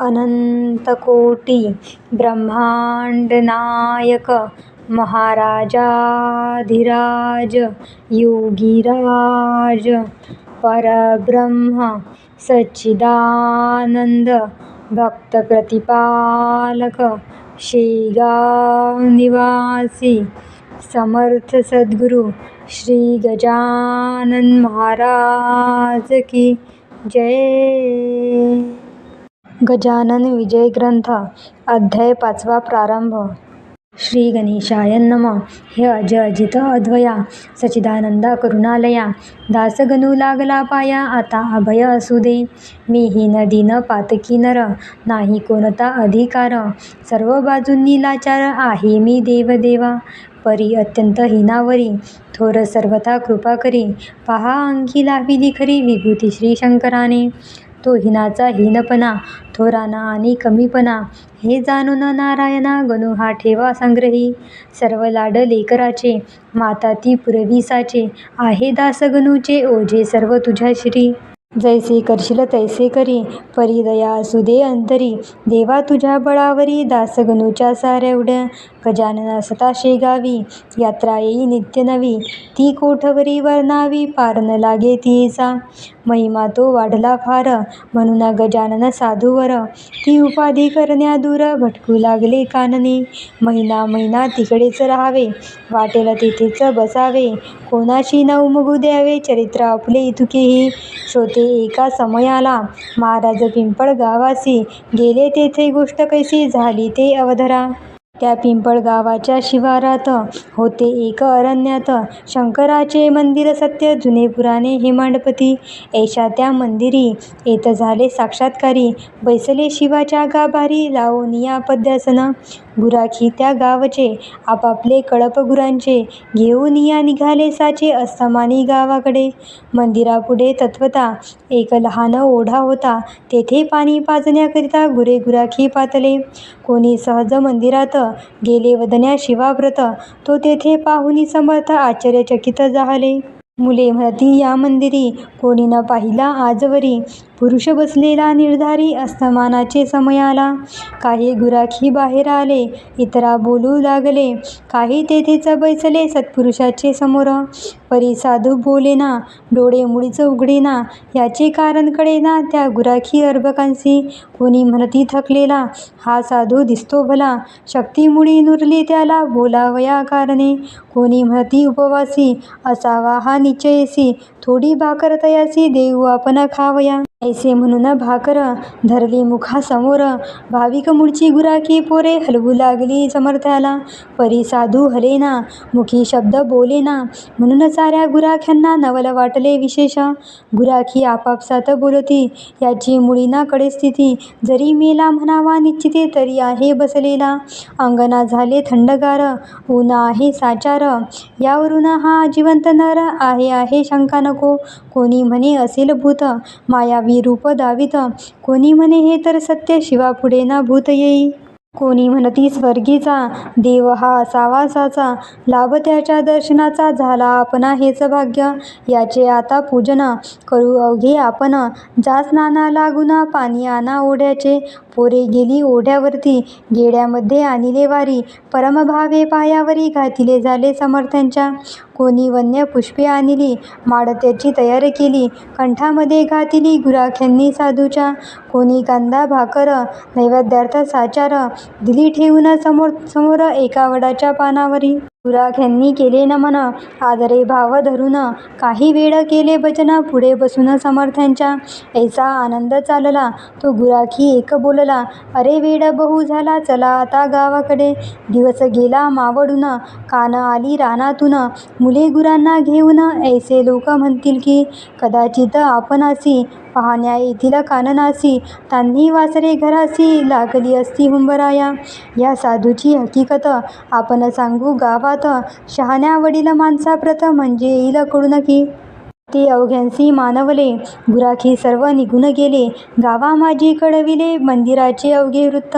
अनंतकोटी ब्रह्मांडनायक महाराजाधिराज योगीराज परब्रह्म सच्चिदानंद भक्तप्रतिपालक शेगाव निवासी समर्थ सद्गुरू श्री गजानन महाराज की जय। गजानन विजय ग्रंथ अध्याय पाचवा प्रारंभ. श्री गणेशाय नम. हे अज अजित अद्वया सच्चिदानंदा करुणालया दासगणू लागला पाया आता अभय असू दे. मी ही नदी न पातकी नर नाही कोणता अधिकार. सर्व बाजूंनी लाचार आहे मी देवदेवा. परी अत्यंत हीनावरी थोर सर्वथा कृपा करी. पहा अंगी लाविली खरी विभूती श्री शंकराने तो हीनाचा हीनपणा थोराना आणि कमीपणा हे जाणून नारायणा गणू हा ठेवा संग्रही. सर्व लाड लेकराचे माता ती पुरवीसाचे आहे दास गणूचे ओझे सर्व तुझ्या श्री. जैसे करशील तैसे करी परी दया असू दे अंतरी. देवा तुझ्या बळावरी दास गणूच्या साऱ्या गजानना सताशे गावी यात्रा येई नित्य नवी. ती कोठवरी वर्णावी पार न लागे तिचा महिमा तो वाढला फार. म्हणून गजानन साधूवर ती उपाधी करण्या दूर भटकू लागले कानने. महिना महिना तिकडेच राहावे वाटेल तिथेच बसावे. कोणाशी न उमगू द्यावे चरित्र आपले इतुकेही श्रोते एका समयाला महाराज पिंपळ गावासी गेले तेथे गोष्ट कैसी झाली ते अवधरा. त्या पिंपळ गावाच्या शिवारात होते एक अरण्यात. शंकराचे मंदिर सत्य जुने पुराणे हे मांडपती ऐशा त्या मंदिरी येत झाले साक्षात्कारी. बैसले शिवाच्या गाभारी लावूनिया पद्यासनं. गुराखी त्या गावचे आपापले कळप गुरांचे घेऊन या निघाले साचे अस्तमानी गावाकडे. मंदिरापुढे तत्वता एक लहान ओढा होता तेथे पाणी पाजण्याकरिता गुरे गुराखी पातले. कोणी सहज मंदिरात गेले वदन्या शिवाव्रत तो तेथे पाहुनी समर्थ आश्चर्यचकित झाले. मुले म्हणती या मंदिरी कोणी न पाहिला आजवरी. पुरुष बसलेला निर्धारी अस्तमानाचे समयाला. काही गुराखी बाहेर आले इतरा बोलू लागले. काही तेथेच बैसले सत्पुरुषाचे समोर. परी साधू बोलेना डोळे मुळीच उघडेना याचे कारण कळेना त्या गुराखी अर्भकांसी कोणी म्हणती थकलेला हा साधू दिसतो भला. शक्तीमुळी नुरली त्याला बोलावया कारणे कोणी म्हणती उपवासी असावा हा निश्चयसी. थोडी भाकर तयासी देऊ आपण खावया. ऐसे म्हणून भाकर धरली मुखासमोर. भाविक मुळची गुराखी पोरे हलवू लागली समर्थ्याला परी साधू हलेना मुखी शब्द बोलेना. म्हणून साऱ्या गुराख्यांना नवल वाटले विशेष. गुराखी आपापसात बोलती याची मुळीना कडे स्थिती. जरी मेला म्हणावा निश्चिते तरी आहे बसलेला. अंगणा झाले थंडगार ऊन आहे साचार. यावरून हा जिवंत नर आहे आहे शंका नको. कोणी म्हणे असेल भूत मायावी रूप दावित. कोणी म्हणे हे तर सत्य शिवापुढे ना भूत येई. कोणी म्हणती स्वर्गीचा देव हा असावासाचा लाभ त्याच्या दर्शनाचा झाला आपणा हेच भाग्य. याचे आता पूजन करू अवघे आपण. जा स्नाना लागुना पाणी आणा ओढ्याचे. पोरे गेली ओढ्यावरती. गेड्यामध्ये आणिले वारी. परमभावे पायावरी घातिले झाले समर्थांच्या. कोणी वन्य पुष्पे आणली माडत्याची तयार केली कंठामध्ये घातिली गुराख्यांनी साधूच्या. कोणी कांदा भाकर नैवेद्यार्थ साचार दिली ठेवून समोर समोर एका वडाच्या पानावरी. गुराख्यांनी केले नमन आदरे भाव धरून काही वेळ केले भजन पुढे बसून समर्थांच्या. ऐसा आनंद चालला तो गुराखी एक बोलला अरे वेळ बहु झाला चला आता गावाकडे. दिवस गेला मावडून कान आली रानातून. मुले गुरांना घेऊन ऐसे लोक म्हणतील की कदाचित आपणासी पाहण्या येथील काननासी तान्ही वासरे घरासी लागली असती हुंबराया. या साधूची हकीकत आपण सांगू गावात शहाण्या वडील माणसाप्रत म्हणजे येईल कळून की ते अवघ्यांसी मानवले. गुराखी सर्व निघून गेले. गावा माझी कळविले. मंदिराचे अवघे वृत्त.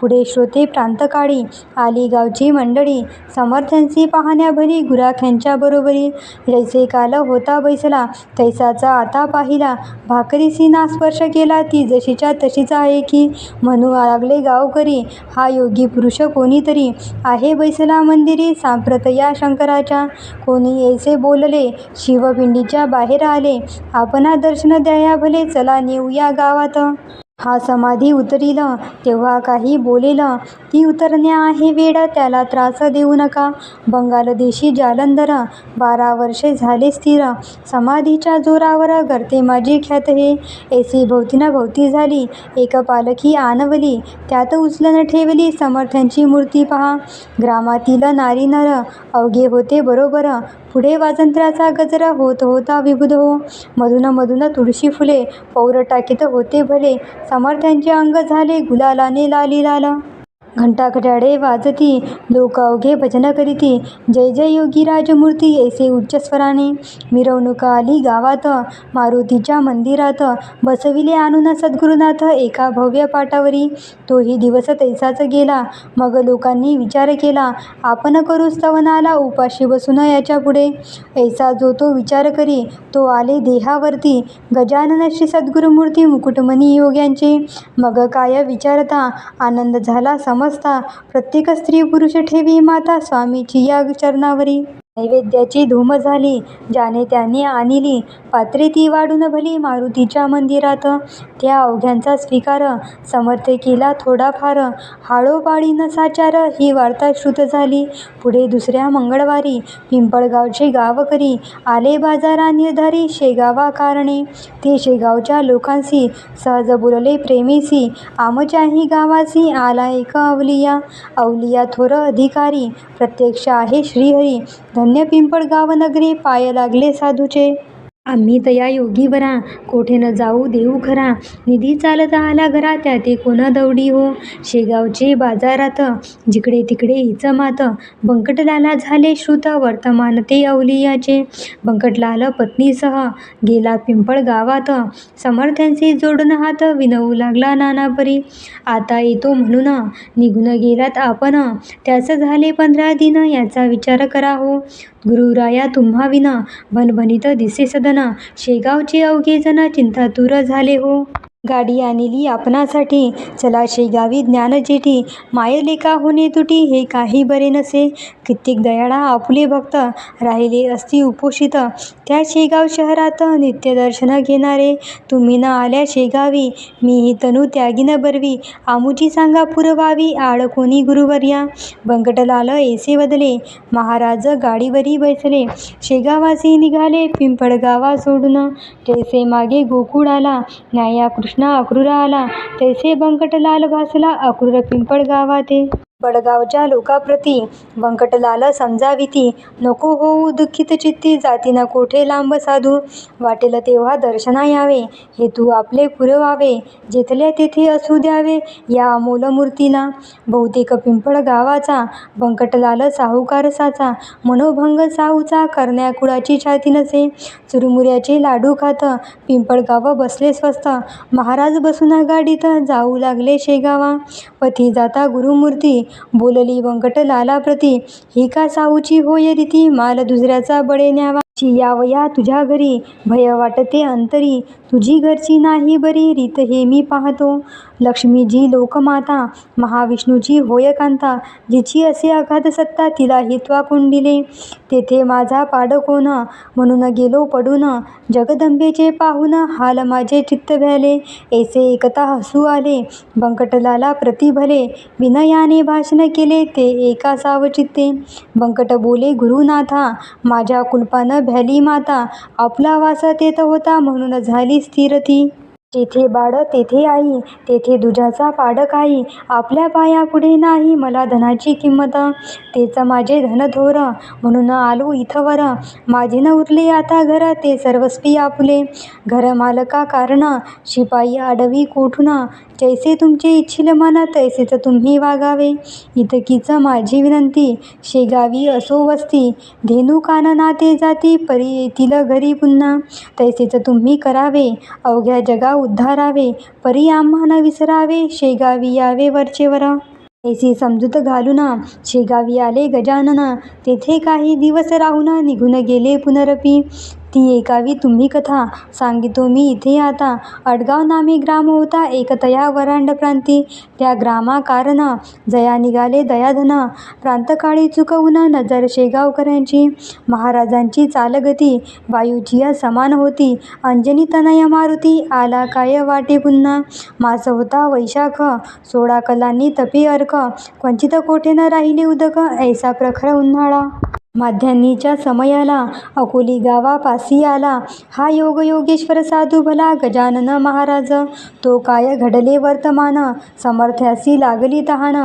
पुढे श्रोते प्रांतकाळी आली गावची मंडळी. समर्थ्यांशी पाहण्याभरी गुराख्यांच्या बरोबरी. जैसे काल होता बैसला. तैसाचा आता पाहिला. भाकरीसी ना स्पर्श केला. ती जशीच्या तशीच आहे की? म्हणू लागले गावकरी. हा योगी पुरुष कोणीतरी? आहे बैसला मंदिरी सांप्रत या शंकराच्या. कोणी ऐसे बोलले. शिवपिंडीच्या बाहेर आले. आपणा दर्शन द्याया भले चला नेऊया गावात. हा समाधी उतरील. तेव्हा काही बोलेल ती उतरण्या आहे वेडा त्याला त्रास देऊ नका. बंगालदेशी जालंधर बारा वर्षे झाले स्थिर. समाधीच्या जोरावर करते माझी ख्यात हे. एसी भोवतीना भोवती झाली एक पालखी आणवली. त्यात उचलन ठेवली समर्थांची मूर्ती पहा. ग्रामातील नारी नर अवघे होते बरोबर. पुढे वाजंत्र्याचा गजरा होत होता विबुध हो मधून मधून तुळशी फुले पौर टाकीत होते भले. समर्थ्यांचे अंग झाले गुलालाने लाली लाल. घंटाकट्याळे वाजती लोक अवघे भजन करीती. जय जय योगी राजमूर्ती ऐसे उच्च स्वराने. मिरवणूक आली गावात मारुतीच्या मंदिरात. बसविले आणून सद्गुरुनाथ एका भव्य पाटावरी. तोही दिवस तैसाच गेला. मग लोकांनी विचार केला आपण करू स्तवनाला उपाशी बसून याच्यापुढे. ऐसा जो तो विचार करी तो आले देहावरती. गजानन श्री सद्गुरुमूर्ती मुकुटमणी योग्यांचे. मग काय विचारता आनंद झाला सम समजता. प्रत्येक स्त्री पुरुष ठेवी माता स्वामीची या चरणावरी नैवेद्याची धूम झाली. ज्याने त्याने आणली. पात्रे ती वाढून भली मारुतीच्या मंदिरात. त्या अवघ्यांचा स्वीकार. समर्थ केला थोडाफार. हाळोबाळी न साचार. ही वार्ता श्रुत झाली. पुढे दुसऱ्या मंगळवारी पिंपळगावचे गावकरी आले बाजारा निर्धारी शेगावा कारणे. ते शेगावच्या लोकांशी सहज बोलले प्रेमेसी आमच्याही गावासी आला एक अवलिया. अवलिया थोर अधिकारी. प्रत्यक्ष आहे श्रीहरी. धन्य पिंपळगाव नगरी पाय लागले साधूचे आम्ही तया योगी बरा कोठे न जाऊ देऊ खरा. निधी चालत आला घरा त्या ते कोणा दौडी हो? शेगावचे बाजारात जिकडे तिकडे हिच मात. बंकटलाला झाले श्रुत वर्तमान ते अवलियाचे बंकटलाल पत्नीसह गेला पिंपळ गावात. समर्थ्यांचे जोडून हात विनवू लागला नानापरी. आता येतो म्हणून निघून गेलात आपण. त्याचं झाले पंधरा दिन याचा विचार करा हो. गुरुराया तुम्हा विना भणभणीत दिसे सदना शेगावचे अवघे जण चिंतातूर झाले हो. गाडी आणली आपणासाठी. चला शेगावी ज्ञानजेठी मायलेका होणे तुटी हे काही बरे नसे. कित्येक दयाळा आपुले भक्त राहिले असती उपोषित. त्या शेगाव शहरात नित्यदर्शन घेणारे. तुम्ही न आल्या शेगावी मी ही तनू त्यागीन बरवी. आमुची सांगा पुरवावी आळ कोणी गुरुवर्या. बंकटलाल एसे बदले महाराज गाडीवरी बैसले. शेगावासी निघाले पिंपळगावा सोडून. तेसे मागे गोकुळ आला न्याया अक्रूरा आला तैसे बंकटलाल भासला अक्रूर पिंपळ गावाते बडगावच्या लोकाप्रती बंकटलाल समजाविती. नको होऊ दुःखित चित्ती जाती कोठे लांब साधू? वाटेल तेव्हा दर्शना यावे. हेतू आपले पुरवावे. जेथल्या तेथे असू द्यावे या अमोल मूर्तीला बहुतेक पिंपळ गावाचा बंकटलाल साहूकार साचा मनोभंग साहूचा करण्या कुळाची छाती नसे. चुरमुऱ्याचे लाडू खात पिंपळगाव बसले स्वस्त. महाराज बसून गाडीत जाऊ लागले शेगावा. पथी जाता गुरुमूर्ती. बोलली बंकटलालाप्रती ही का साऊची होय रीती? माल दुसऱ्याचा बळे न्यावा ची यावया तुझ्या घरी. भय वाटते अंतरी. तुझी घरची नाही बरी रीत हे मी पाहतो. लक्ष्मीजी लोकमाता महाविष्णूची होय कांता जिची असे अगाध सत्ता तिला हित्वा कुंडिले. तेथे माझा पाडकोन म्हणून गेलो पडून. जगदंबेचे पाहून हाल माझे चित्त भ्याले. ऐसे एकता हसू आले. बंकटलाला प्रतिभले विनयाने भाषण केले ते एका सावचित्ते. बंकट बोले गुरुनाथा माझ्या कुलपानं भ्याली माता. आपला वास तेथ होता म्हणून झाली स्थिर ती जेथे बाळ तेथे आई तेथे दुजाचा पाडक आई आपल्या पायापुढे नाही मला धनाची किंमत. तेच माझे धन धनथोर म्हणून आलो इथवर. माझे न उरले आता घर ते सर्वस्वी आपुले. घर मालका कारण शिपाई आडवी कोठून? जैसे तुमचे इच्छिल मन तैसेच तुम्ही वागावे. इतकीच माझी विनंती शेगावी असो वस्ती धेनू कानना ते जाती परी येतील घरी पुन्हा. तैसेच तुम्ही करावे अवघ्या जगा उद्धारावे परी आम्हा न विसरावे शेगावी यावे वरचेवर ऐसी समजूत घालूना शेगावी आले गजानना तेथे काही दिवस राहून निघून गेले पुनरपी. ती ऐकावी तुम्ही कथा. सांगितो मी इथे आता. अडगाव नामे ग्राम होता एकतया वरांड प्रांती. त्या ग्रामा कारण जया निघाले दयाधन. प्रांतकाळी चुकवून नजर शेगावकरांची. महाराजांची चालगती. वायूची समान होती. अंजनी तनय मारुती आला काय वाटे पुन्हा? मास होता वैशाख. सोळा कलांनी तपे अर्क. क्वचित कोठे न राहिले उदक. ऐसा प्रखर उन्हाळा. माध्यान्हीच्या समयाला अकोली गावापासी आला. हा योग योगेश्वर साधू भला गजानन महाराज. तो काय घडले वर्तमान? समर्थ्यासी लागली तहान.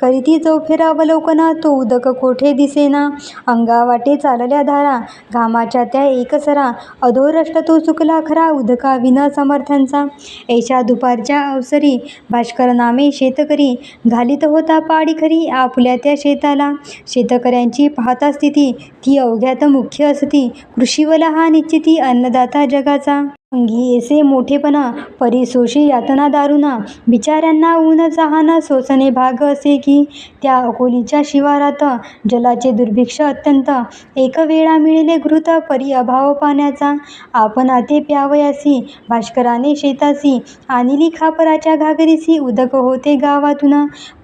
करीती चौफेरा अवलोकना तो उदक कोठे दिसेना? अंगावाटे चालल्या धारा घामाच्या त्या एकसरा. अधोरष्ट तो चुकला खरा उदका विना समर्थ्यांचा ऐशा दुपारच्या अवसरी भास्कर नामे शेतकरी. घालीत होता पाडी खरी आपुल्या त्या शेताला. शेतकऱ्यांची पाहता स्थिती ती अवघ्यात मुख्य असती. कृषीवला हा निश्चिती अन्नदाता जगाचा. अंगी येसे मोठेपणा परिसोषी यातना दारुणा बिचाऱ्यांना ऊन चहाना सोसणे भाग असे की त्या अकोलीच्या शिवारात जलाचे दुर्भिक्ष अत्यंत. एक वेळा मिळेले घृत परी अभाव पाण्याचा. आपण आते प्यावयासी भास्कराने शेतासी आणिली खापराच्या घागरीसी उदक होते गावातून.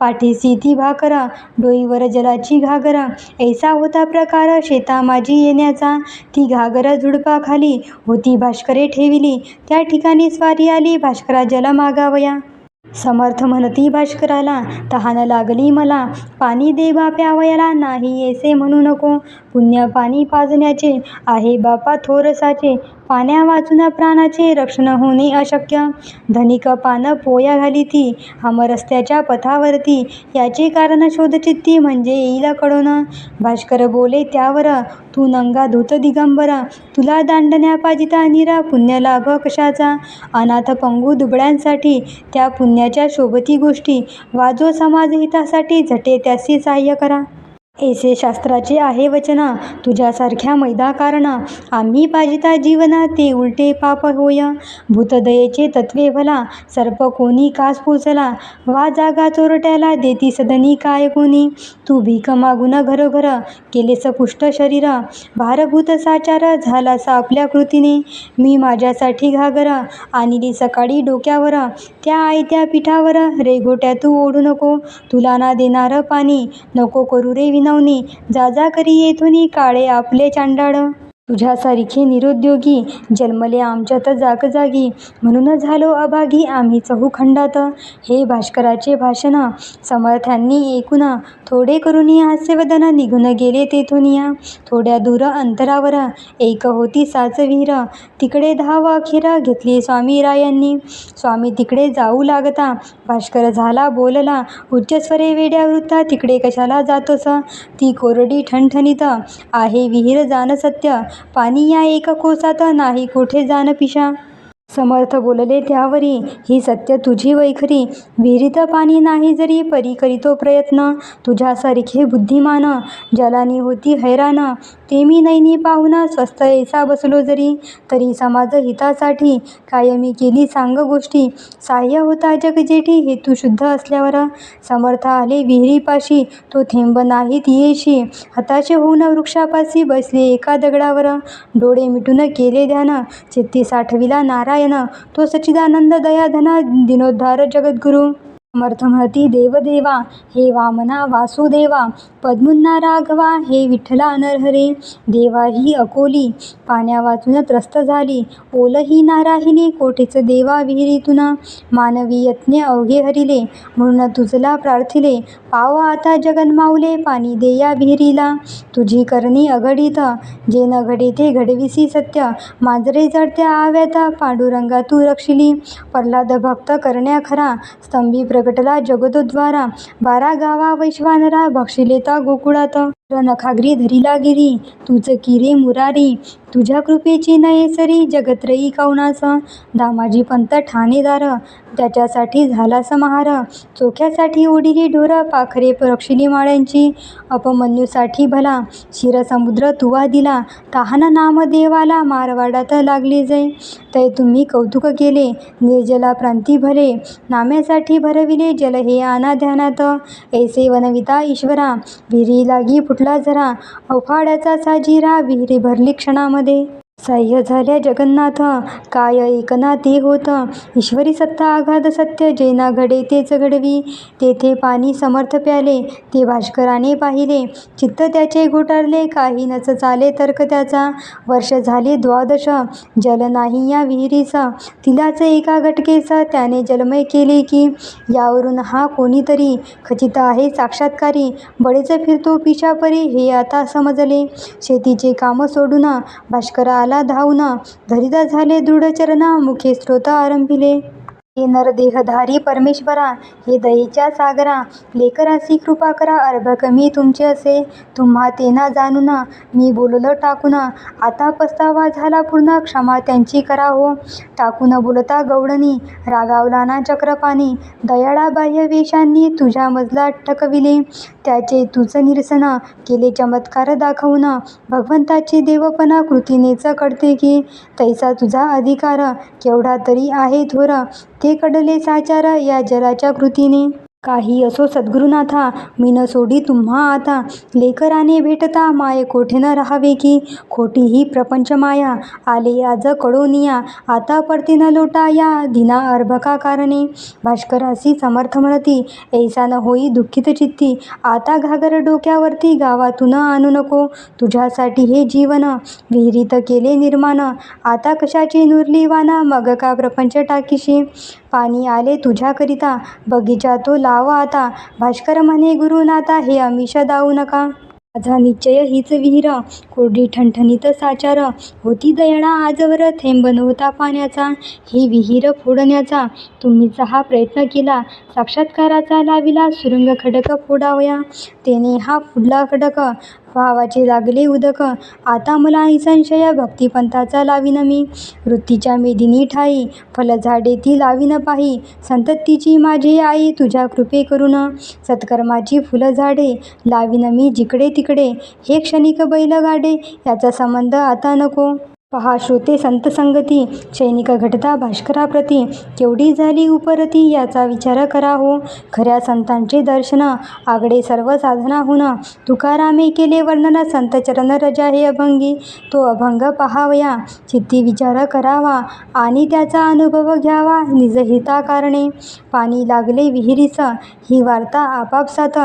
पाठीसी ती भाकर डोईवर जलाची घागर. ऐसा होता प्रकार शेता माझी येण्याचा. ती घागर झुडपाखाली होती भास्करे दिली त्या ठिकाणी स्वारी आली भास्करा मागावया. समर्थ म्हणती भास्कराला तहान लागली मला. पाणी दे बा प्यावयाला नाही येसे म्हणू नको. पुण्य पाणी पाजण्याचे आहे बापा थोरसाचे. पाण्या वाचून प्राणाचे रक्षण होणे अशक्य. धनिक पान पोया घाली ती हमरस्त्याच्या पथावरती. याचे कारण शोधचित्ती म्हणजे येईल कळून. भास्कर बोले त्यावर तू नंगा धूत दिगंबर. तुला दांडण्या पाजिता निरा पुण्य लाभ कशाचा? अनाथ पंगू दुबळ्यांसाठी त्या पुण्याच्या शोभती गोष्टी. वाजो समाजहितासाठी झटे त्यासी सहाय्य करा. ऐसे शास्त्राचे आहे वचना तुझ्यासारख्या मैदा कारणा आम्ही पाजिता जीवना ते उलटे पाप होय. भूतदयेचे तत्वे भला सर्प कोणी कास पोचला वा जागा चोरट्याला देती सदनी काय कोणी तू भीक मागून घरोघर केलेस पुष्ट शरीर. भारभूत साचार झालास आपल्या कृतीने. मी माझ्यासाठी घागर आणली सकाळी डोक्यावर. त्या आयत्या पिठावर रेघोट्या तू ओढू नको. तुला ना देणार पाणी नको करू रे विनवणी. जा जा करी येथुनी काळे आपले चांडाळ. तुझ्यासारखे निरुद्योगी जन्मले आमच्यात जागजागी. म्हणून झालो अभागी आम्ही चहूखंडात हे भाष्कराचे भाषण समर्थांनी ऐकुना थोडे करुणी हास्यवदन निघून गेले तेथुनिया थोड्या दूर अंतरावर एक होती साच तिकडे धाव अखेर घेतली स्वामी रायांनी. स्वामी तिकडे जाऊ लागता. भाष्कर झाला बोलला उच्चस्वरे वेड्या वृत्ता तिकडे कशाला जातोस? ती कोरडी ठणठणीत आहे विहीर जाण सत्य. पाणी या एका कोसात नाही. कोठे जाण पिशा? समर्थ बोलले त्यावरी ही सत्य तुझी वैखरी. विहिरीत पाणी नाही जरी परी करीतो प्रयत्न. तुझ्यासारखे बुद्धिमान जलानी होती हैराण ते मी नैनी पाहून स्वस्त ऐसा बसलो जरी. तरी समाज हितासाठी कायमी केली सांग गोष्टी. साह्य होता जग जेठी हेतू शुद्ध असल्यावर. समर्थ आले विहिरीपाशी तो थेंब नाहीत येशी हताशे होऊन वृक्षापाशी बसले एका दगडावर. डोळे मिटून केले ध्यान. चित्ती साठविला नारायण. तो सच्चिदानंद दयाधना दिनोद्धार जगद्गुरु समर्थ देवदेवा हे वामना वासुदेवा पद्मुन्ना राघवा हे विठ्ठला नरहरे देवा ही अकोली पाण्या वाचून त्रस्त झाली ओलही ना कोठेचं कोठेच देवा विहिरीतून मानवी यत्ने अवघे हरिले म्हणून तुझला प्रार्थिले पाव आता जगन्माऊले पाणी दे या विहिरीला तुझी करणी अघडित जे न घडे ते घडविसी सत्य मांजरे जडत्या आव्यात पांडुरंगा तू रक्षिली प्रल्हाद भक्त करण्या खरा स्तंभी प्र प्रगटला जगतोद्वारा बारा गावा वैश्वानरा बक्षिलेता गोकुळात. नखाग्री धरिला गिरी तुझ किरे मुरारी? तुझ्या कृपेची नये सरी जगत्रयी कौणास दामाजी पंत ठाणेदार त्याच्यासाठी झाला समाहार. चोख्यासाठी ओढिली ढोर पाखरे रक्षिली माळ्यांची. अपमन्यूसाठी भला क्षीरसमुद्र तुवा दिला. तहान नाम देवाला मारवाडात लागले जय तै तुम्ही कौतुक केले निर्जला प्रांती भले नाम्यासाठी भरविले जल हे आना ध्यानात ऐसे वनविता ईश्वरा विरी लागी फुट फुटला जरा अवफाड्याचा साजिरा विहिरी भरली क्षणामध्ये. सह्य झाल्या जगन्नाथ. काय ऐकना ते होत? ईश्वरी सत्ता आघात सत्य जेना घडे तेच घडवी. तेथे पाणी समर्थ प्याले ते भास्कराने पाहिले. चित्त त्याचे घोटाळले काही नच चाले तर्क त्याचा. वर्ष झाले द्वादश जल नाही या विहिरीस तिलाच एका घटकेस त्याने जलमय केले की यावरून हा कोणीतरी खचित आहे साक्षात्कारी. बळेच फिरतो पिशापरी हे आता समजले. शेतीचे काम सोडून भास्करा आला धावना धरिदा झाले दृढचरणा. मुखे स्रोता आरंभिले. हे नरदेहधारी परमेश्वरा हे दयेच्या सागरा. लेकरासी कृपा करा. अर्भक मी तुमचे असे. तुम्हा ते ना जाणून मी बोललं टाकूना. आता पस्तावा झाला पूर्ण. क्षमा त्यांची करा हो. टाकून बोलता गौडणी रागावला ना चक्रपाणी. दयाळा बाह्य वेशांनी तुझ्या मजला टकविले. त्याचे तुझ निरसना केले चमत्कार दाखवणं भगवंताची देवपणा कृतीनेच कळते की तैसा तुझा अधिकार केवढा तरी आहे थोर. ते कडले साचार या जलाच्या कृतीने. काही असो सद्गुरुनाथा मी न सोडी तुम्हा आता. लेकराने भेटता माय कोठे न राहावे की? खोटी ही प्रपंच माया आले आज कळोनिया आता पडते न लोटा या दिना अर्भका कारणे. भास्करासी समर्थ म्हणती ऐसा न होई दुःखित चित्ती. आता घागर डोक्यावरती गावातून आणू नको. तुझ्यासाठी हे जीवन विहिरीत केले निर्माण. आता कशाची नुरली वाना मग का प्रपंच टाकीशी? पाणी आले तुझ्याकरिता. बगीचा तो लावा आता. भास्कर म्हणे गुरुनाथा हे अमिष दावू नका. माझा निश्चय हीच विहीर. कोरडी ठणठणीत साचार. होती दयणा आजवर. थेंब नव्हता पाण्याचा. ही विहीर फोडण्याचा. तुम्हीच हा प्रयत्न केला. साक्षात्काराचा लाविला. सुरुंग खडक फोडावया. तेने हा फुडला खडक. भावाचे लागले उदक. आता मला निसंशय भक्तिपंथाचा लावीन मी. वृत्तीच्या मेदिनी ठाई फलझाडे ती लावीन पाही. संततीची माझी आई तुझ्या कृपे करून सत्कर्माची फुलझाडे लावीन मी जिकडे तिकडे. हे क्षणिक बैलगाडे याचा संबंध आता नको. पहा श्रोते संत संगती सैनिक घटता भाष्कराप्रती केवढी झाली उपरती याचा विचार करा हो. खऱ्या संतांचे दर्शन आगडे सर्व साधनाहून तुकारामे केले वर्णन संत चरण रजा हे अभंगी. तो अभंग पहावया चित्ती विचार करावा आणि त्याचा अनुभव घ्यावा निजहिता कारणे पाणी लागले विहिरीस ही वार्ता आपापसात.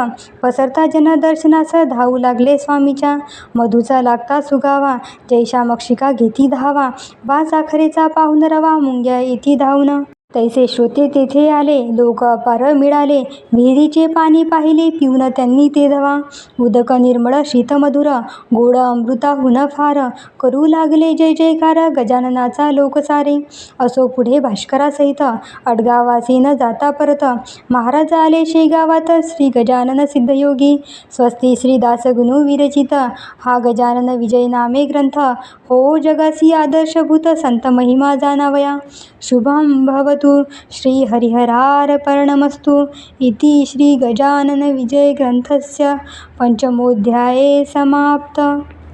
पसरता जनदर्शनास धावू लागले स्वामीच्या. मधूचा लागता सुगावा जैशा मक्षिका घेती धावा बा साखरेचा पाहून रवा मुंग्या येती धावणं. तैसे श्रोते तेथे आले लोक अपार मिळाले. विहिरीचे पाणी पाहिले पिऊन त्यांनी ते धवा. उदक निर्मळ शीतमधुर गोड अमृताहून फार. करू लागले जय जयकार गजाननाचा लोक सारे असो पुढे भाष्करासहित अडगावासी न जाता परत. महाराज आले शेगावात श्री गजानन सिद्धयोगी. स्वस्ती श्री दासगुणू विरचित. हा गजानन विजय नामे ग्रंथ. हो जगासी आदर्शभूत संत महिमा जाणावया. शुभम भवतु श्रीहरिहरार्पणमस्तु इति श्रीगजाननविजयग्रन्थस्य पञ्चमोऽध्याये समाप्त